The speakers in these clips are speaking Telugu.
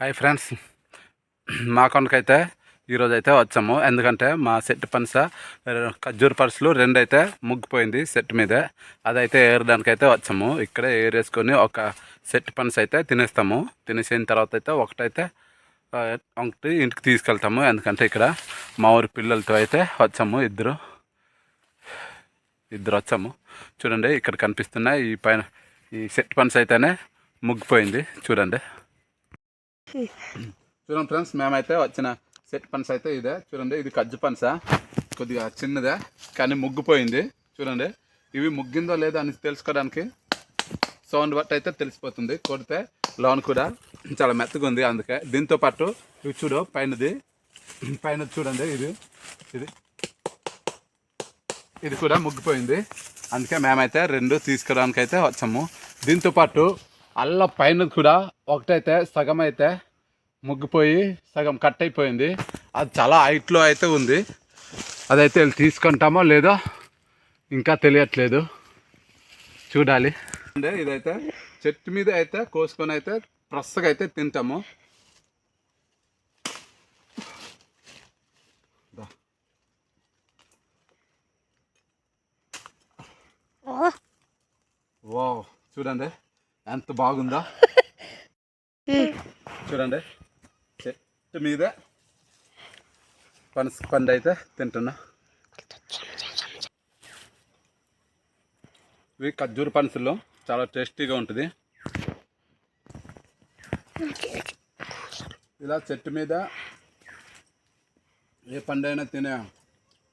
హాయ్ ఫ్రెండ్స్ మా కొండకైతే ఈరోజు అయితే వచ్చాము. ఎందుకంటే మా సెట్ పనస ఖర్జూర్ పర్సులు రెండు అయితే ముగ్గిపోయింది సెట్ మీద. అదైతే ఏరడానికి అయితే వచ్చాము. ఇక్కడే ఏరేసుకొని ఒక సెట్ పనస అయితే తినేస్తాము. తినేసిన తర్వాత అయితే ఒకటైతే ఒకటి ఇంటికి తీసుకెళ్తాము. ఎందుకంటే ఇక్కడ మా ఊరి పిల్లలతో అయితే వచ్చాము. ఇద్దరు ఇద్దరు వచ్చాము. చూడండి ఇక్కడ కనిపిస్తున్న ఈ పైన ఈ సెట్ పనస అయితేనే ముగ్గిపోయింది. చూడండి. చూడండి ఫ్రెండ్స్ మేమైతే వచ్చిన సెట్ పనస అయితే ఇదే. చూడండి ఇది కజ్జు పనస. కొద్దిగా చిన్నదే కానీ ముగ్గిపోయింది. చూడండి ఇవి ముగ్గిందో లేదో అని తెలుసుకోవడానికి సౌండ్ బట్టి అయితే తెలిసిపోతుంది. కొడితే లోన్ కూడా చాలా మెత్తగా ఉంది అందుకే. దీంతో పాటు ఇవి చూడు పైనది పైన చూడండి ఇది ఇది ఇది కూడా ముగ్గిపోయింది. అందుకే మేమైతే రెండు తీసుకోవడానికి అయితే వచ్చాము. దీంతో పాటు అల్ల పైన కూడా ఒకటైతే సగం అయితే ముగ్గిపోయి సగం కట్ అయిపోయింది. అది చాలా హైట్లో అయితే ఉంది. అదైతే వెళ్ళి తీసుకుంటామో లేదో ఇంకా తెలియట్లేదు. చూడాలి. అంటే ఇదైతే చెట్టు మీద అయితే కోసుకొని అయితే ఫ్రెష్గా అయితే తింటాము. వావ్. చూడండి. ఎంత బాగుందో. చూడండి. చెట్టు మీద. పనస పండు అయితే తింటున్నా. ఇవి ఖర్జూర పనసలు. చాలా టేస్టీగా ఉంటుంది. ఇలా చెట్టు మీద ఏ పండైనా తినే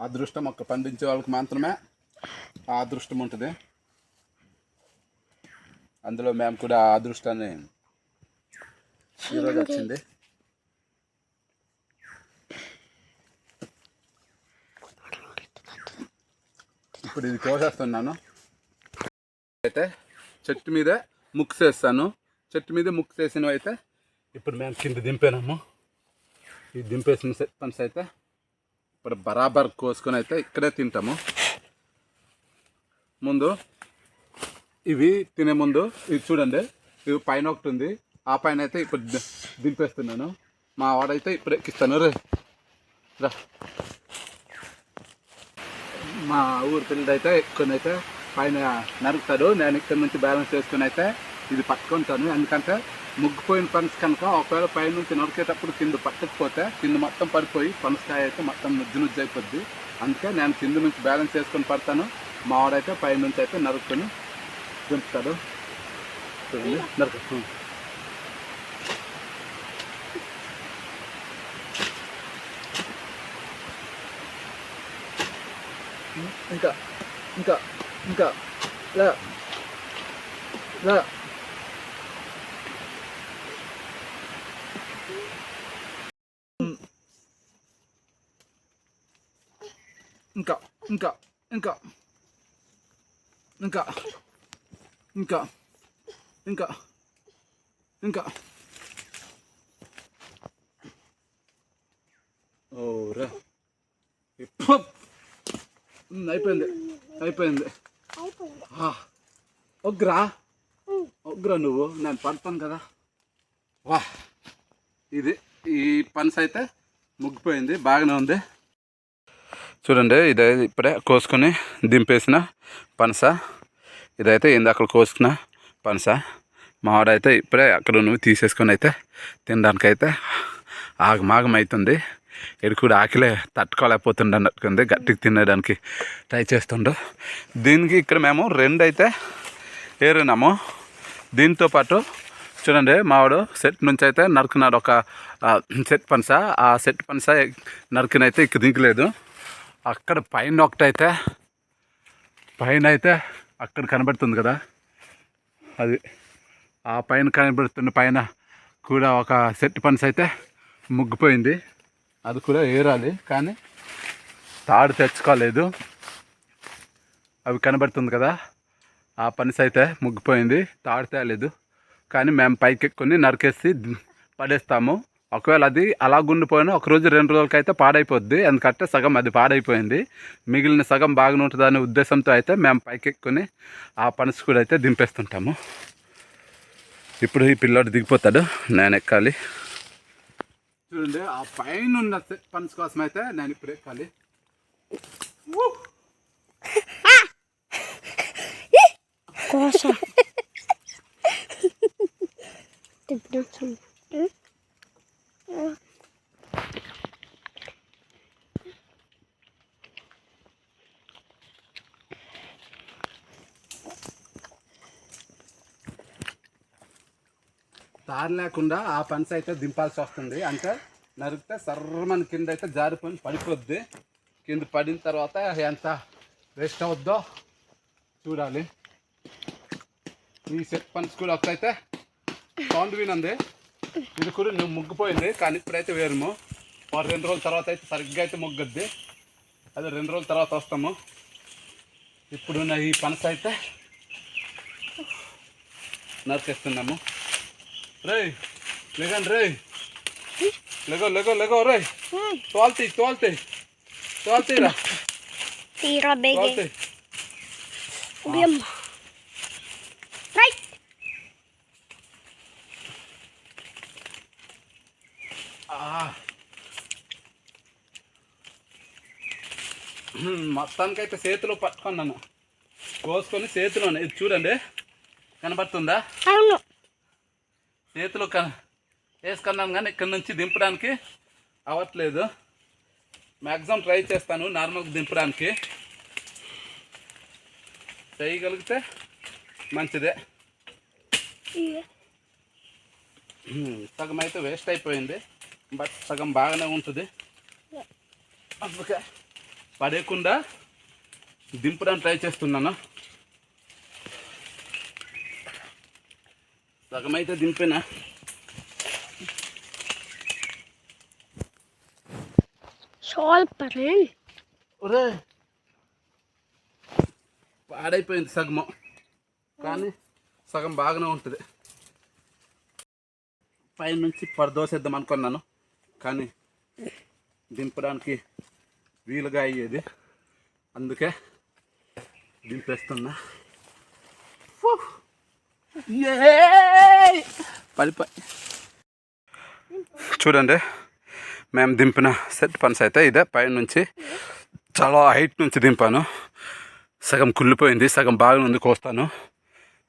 అదృష్టం ఒక్క పండించే వాళ్ళకి మాత్రమే ఆ అదృష్టం ఉంటుంది. అందులో మేము కూడా అదృష్టాన్ని ఈరోజు వచ్చింది. ఇప్పుడు ఇది కోసేస్తున్నాను అయితే చెట్టు మీద ముక్స్ వేస్తాను చెట్టు మీద ముక్స్ వేసినవి అయితే ఇప్పుడు మేము కింద దింపాము ఈ దింపేసిన పన్స్ అయితే ఇప్పుడు బరాబర్ కోసుకొని అయితే ఇక్కడే తింటాము. ముందు ఇవి తినే ముందు ఇది చూడండి. ఇది పైన ఒకటి ఉంది. ఆ పైన అయితే ఇప్పుడు దింపేస్తున్నాను. మా వాడైతే ఇప్పుడు ఎక్కిస్తాను. రే రా. మా ఊరు పిల్లడు అయితే ఎక్కువ అయితే పైన నరుకుతాడు. నేను ఇక్కడ నుంచి బ్యాలెన్స్ చేసుకుని అయితే ఇది పట్టుకుంటాను. ఎందుకంటే ముగ్గిపోయిన పనస కనుక ఒకవేళ పైన నుంచి నరికేటప్పుడు కింద పట్టకపోతే కింద మొత్తం పడిపోయి పనసకాయ అయితే మొత్తం నుజ్జు నుజ్జు అయిపోద్ది. అందుకే నేను కింద నుంచి బ్యాలెన్స్ చేసుకొని పడతాను. మా వాడైతే పై నుంచి అయితే నరుకుని దింపుతాడు చూడండి. నరుకు ఇంకా ఇంకా ఇంకా. లే లే ఇంకా ఇంకా ఇంకా. ఇంకా. ఇంకా ఇంకా ఇంకా. ఓరా అయిపోయింది అయిపోయింది. ఆ, ఒగ్రా ఒగ్రా నువ్వు? నేను పడతాను కదా. వా. ఇది ఈ పనస అయితే ముగ్గిపోయింది బాగానే ఉంది. చూడండి ఇదే ఇప్పుడే కోసుకొని దింపేసిన పనస. ఇదైతే ఇందాక కోసుకున్న పనస. మావాడైతే ఇప్పుడే అక్కడ నువ్వు తీసేసుకొని అయితే తినడానికైతే ఆగమాగం అవుతుంది ఇది కూడా ఆకలే తట్టుకోలేకపోతుండ గట్టిగా తినడానికి ట్రై చేస్తుండు. దీనికి ఇక్కడ మేము రెండు అయితే ఏరినాము దీంతో పాటు చూడండి మావాడు సెట్ నుంచి అయితే నరుకున్నాడు ఒక సెట్ పనస. ఆ సెట్ పనస నరికినైతే ఇక్కడ దింకలేదు అక్కడ పైన ఒకటైతే పైన అయితే అక్కడ కనబడుతుంది కదా? అది ఆ పైన కనబడుతున్న పైన కూడా ఒక సెట్ పన్స్ అయితే ముగ్గిపోయింది. అది కూడా ఏరాలి కానీ తాడు తెచ్చుకోలేదు. అవి కనబడుతుంది కదా? ఆ పనిస్ అయితే ముగ్గిపోయింది తాడు తేలేదు. కానీ మేము పైకి ఎక్కుని నరికేసి పడేస్తాము. ఒకవేళ అది అలా గుండిపోయినా ఒక రోజు రెండు రోజులకైతే పాడైపోద్ది. ఎందుకంటే సగం అది పాడైపోయింది. మిగిలిన సగం బాగానే ఉంటుందనే ఉద్దేశంతో అయితే మేము పైకి ఎక్కుని ఆ పనస కూడా అయితే దింపేస్తుంటాము. ఇప్పుడు ఈ పిల్లోడు దిగిపోతాడు. నేను ఎక్కాలి చూడండి ఆ పైన ఉన్న పన్స్ కోసం అయితే నేను ఇప్పుడే కోస. తిప్పడం తారు లేకుండా ఆ పన్స్ అయితే దింపాల్సి వస్తుంది. అంటే నరికితే సర్రమని కింద అయితే జారిపోయి పడిపోద్ది. కింద పడిన తర్వాత ఎంత వేస్ట్ అవుద్దో చూడాలి. ఈ సెట్ పన్స్ కూడా ఒకటైతే సౌండ్ వినంది ఇది కూడా నువ్వు ముగ్గిపోయింది కానీ ఇప్పుడైతే వేరుము. ఒక రెండు రోజుల తర్వాత అయితే సరిగ్గా అయితే ముగ్గద్ది. అదే రెండు రోజుల తర్వాత వస్తాము. ఇప్పుడు నా ఈ పనస అయితే నరికేస్తున్నాము. రేయ్ లేకండి రేయ్. లెగో లెగో లెగో రేయ్. తోల్తి తోల్తి. తోల్తీరా. తీరా బేగే. మొత్తానికైతే చేతిలో పట్టుకున్నాను కోసుకొని చేతిలోనే. ఇది చూడండి. కనబడుతుందా? అవును. చేతిలో క వేసుకున్నాను కానీ ఇక్కడ నుంచి దింపడానికి అవ్వట్లేదు. మ్యాక్సిమం ట్రై చేస్తాను నార్మల్గా దింపడానికి. చేయగలిగితే మంచిదే. సగం అయితే వేస్ట్ అయిపోయింది. బట్ సగం బాగానే ఉంటుంది. అందుకే పడేయకుండా దింపడానికి ట్రై చేస్తున్నాను. సగం అయితే దింపినా ఒరే! పాడైపోయింది సగము. కానీ సగం బాగానే ఉంటుంది. పైనుంచి పరదోసేద్దాం అనుకున్నాను. కానీ దింపడానికి వీలుగా అయ్యేది. అందుకే దింపేస్తున్నా! పడిపోయి చూడండి మేము దింపిన సెట్ పన్స్ అయితే ఇదే. పైనుంచి చాలా హైట్ నుంచి దింపాను. సగం కుళ్ళిపోయింది సగం బాగా ఉంది కోస్తాను.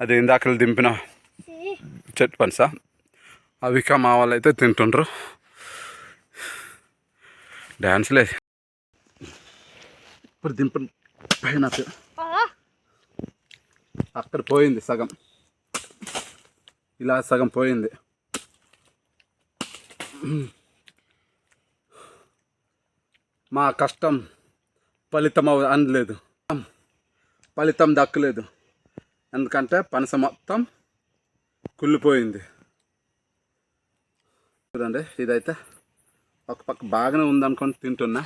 అది ఇందాక దింపిన చెట్టు పనస? అవి ఇక మా వాళ్ళు అయితే తింటుండ్రు. డ్యాన్స్లే ఇప్పుడు దింపిన పైన అక్కడ పోయింది సగం. ఇలా సగం పోయింది. మా కష్టం ఫలితం అవ అందలేదు ఫలితం దక్కలేదు. ఎందుకంటే పనస మొత్తం కుళ్ళిపోయింది. చూడండి ఇదైతే ఒక పక్క బాగానే ఉందనుకొని తింటున్నా.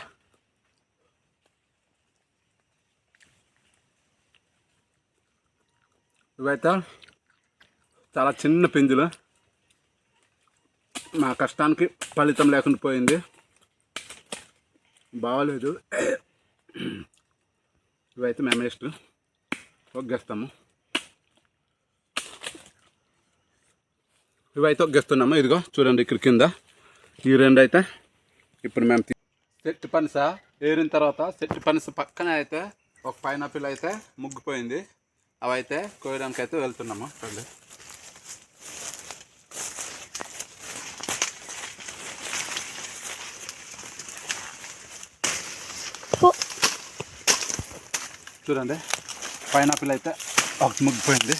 ఇవైతే చాలా చిన్న పింజులు మా కష్టానికి ఫలితం లేకుండా పోయింది. బాగలేదు. ఇవైతే మేము నెక్స్ట్ ఒగ్గేస్తాము ఇవైతే ఒగ్గేస్తున్నాము ఇదిగో చూడండి ఇక్కడ కింద. ఈ రెండు అయితే ఇప్పుడు మేము సెట్ చెట్టు పనస ఏరిన తర్వాత చెట్టు పనస పక్కన అయితే ఒక పైనాపిల్ అయితే ముగ్గిపోయింది. అవి అయితే కోయడానికి అయితే వెళ్తున్నాము. చూడండి చూడండి. పైనాపిల్ అయితే ఒక ముగ్గిపోయింది.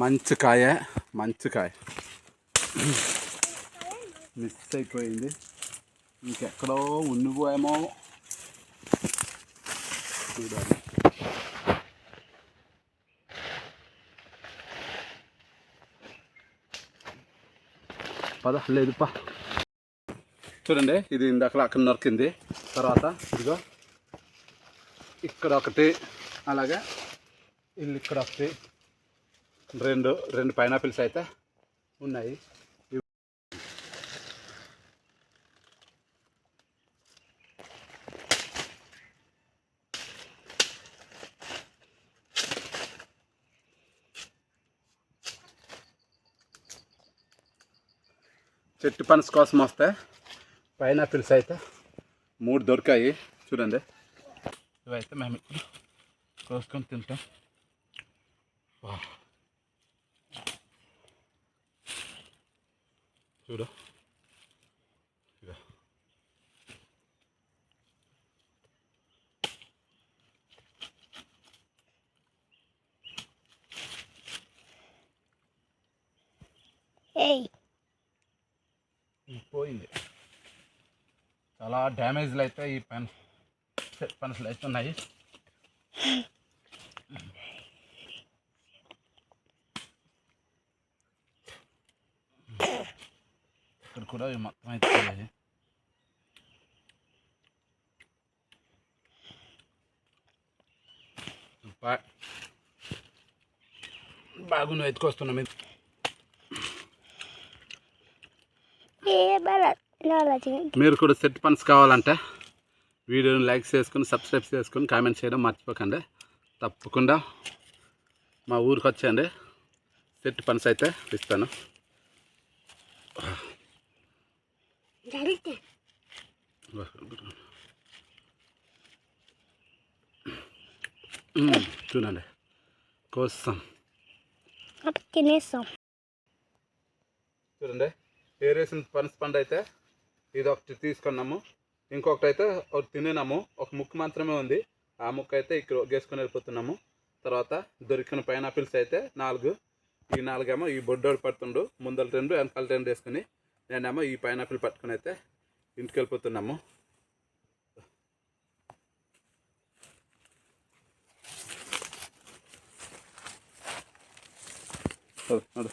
మంచి కాయ మంచి కాయ మిస్ అయిపోయింది. ఇంకెక్కడో ఉండిపోయామో. చూడాలి. పద లేదు పా చూడండి ఇది ఇందాక అక్కడ నొరికింది. తర్వాత ఇదిగో ఇక్కడ ఒకటి అలాగే ఇల్లు ఇక్కడ ఒకటి. రెండు రెండు పైనాపిల్స్ అయితే ఉన్నాయి. చెట్టు పనస్ కోసం వస్తే పైనాపిల్స్ అయితే మూడు దొరికాయి. చూడండి. ఇవైతే మేము ఇప్పుడు కోసుకొని తింటాం. చూడు ఇగో. ఏయ్ ఇది పోయింది చాలా డ్యామేజ్లు అయితే ఈ పెన్ పెన్సిల్ అయితే ఉన్నాయి ఇక్కడ కూడా మొత్తం అయితే పోయాయి బా- బాగున్న ఎత్తుకొస్తున్నాం ఇది మీరు కూడా సెట్ పన్స్ కావాలంటే వీడియోని లైక్ చేసుకుని సబ్స్క్రైబ్ చేసుకుని కామెంట్ చేయడం మర్చిపోకండి. తప్పకుండా మా ఊరికి వచ్చేయండి. సెట్ పన్స్ అయితే ఇస్తాను. జరిగితే మ్మ్, చూడండి. కోసం. తినేస్తాం చూడండి. ఏరేసిన పనస పండు అయితే ఇది ఒకటి తీసుకున్నాము. ఇంకొకటి అయితే ఒకటి తినేనాము. ఒక ముక్క మాత్రమే ఉంది. ఆ ముక్క అయితే ఇక్కడ గేసుకొని వెళ్ళిపోతున్నాము. తర్వాత దొరికిన పైనాపిల్స్ అయితే నాలుగు. ఈ నాలుగేమో ఈ బొడ్డోడు పడుతుండు. ముందర రెండు వెనకాల రెండు వేసుకుని నేనేమో ఈ పైనాపిల్ పట్టుకుని అయితే ఇంటికి వెళ్ళిపోతున్నాము నడు,